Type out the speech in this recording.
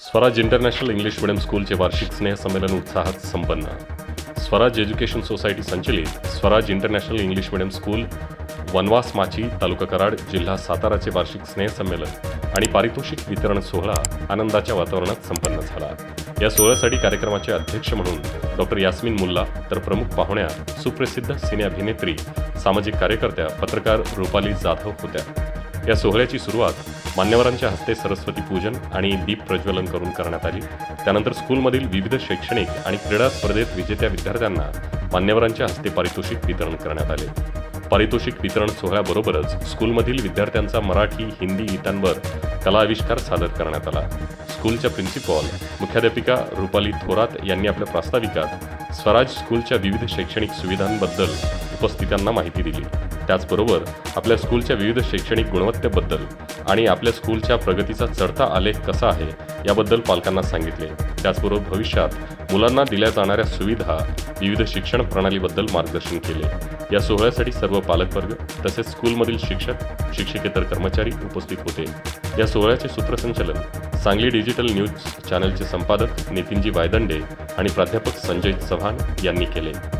Swaraj international English medium स्कूलचे वार्षिक स्नेहसंमेलन उत्साहात संपन्न. स्वराज एज्युकेशन सोसायटी संचलित Swaraj international English medium school Vanvas Machi तालुका कराड जिल्हा साताराचे वार्षिक स्नेहसंमेलन आणि पारितोषिक वितरण सोहळा आनंदाच्या वातावरणात संपन्न झाला. या सोहळ्यासाठी कार्यक्रमाचे अध्यक्ष म्हणून डॉक्टर यास्मिन मुल्ला तर प्रमुख पाहुण्या सुप्रसिद्ध सिने अभिनेत्री सामाजिक कार्यकर्त्या पत्रकार रुपाली जाधव होत्या. या सोहळ्याची सुरुवात मान्यवरांच्या हस्ते सरस्वती पूजन आणि दीप प्रज्वलन करून करण्यात आली. त्यानंतर स्कूलमधील विविध शैक्षणिक आणि क्रीडा स्पर्धेत विजेत्या विद्यार्थ्यांना मान्यवरांच्या हस्ते पारितोषिक वितरण करण्यात आले. पारितोषिक वितरण सोहळ्याबरोबरच स्कूलमधील विद्यार्थ्यांचा मराठी हिंदी गीतांवर कला आविष्कार सादर करण्यात आला. स्कूलच्या प्रिन्सिपॉल मुख्याध्यापिका रुपाली थोरात यांनी आपल्या प्रास्ताविकात स्वराज स्कूलच्या विविध शैक्षणिक सुविधांबद्दल उपस्थितांना माहिती दिली. त्याचबरोबर आपल्या स्कूलच्या विविध शैक्षणिक गुणवत्तेबद्दल आणि आपल्या स्कूलच्या प्रगतीचा चढता आलेख कसा आहे याबद्दल पालकांना सांगितले. त्याचबरोबर भविष्यात मुलांना दिल्या जाणाऱ्या सुविधा विविध शिक्षण प्रणालीबद्दल मार्गदर्शन केले. या सोहळ्यासाठी सर्व पालकवर्ग तसेच स्कूलमधील शिक्षक शिक्षकेतर कर्मचारी उपस्थित होते. या सोहळ्याचे सूत्रसंचलन सांगली डिजिटल न्यूज चॅनलचे संपादक नितीनजी वायदंडे आणि प्राध्यापक संजय चव्हाण यांनी केले.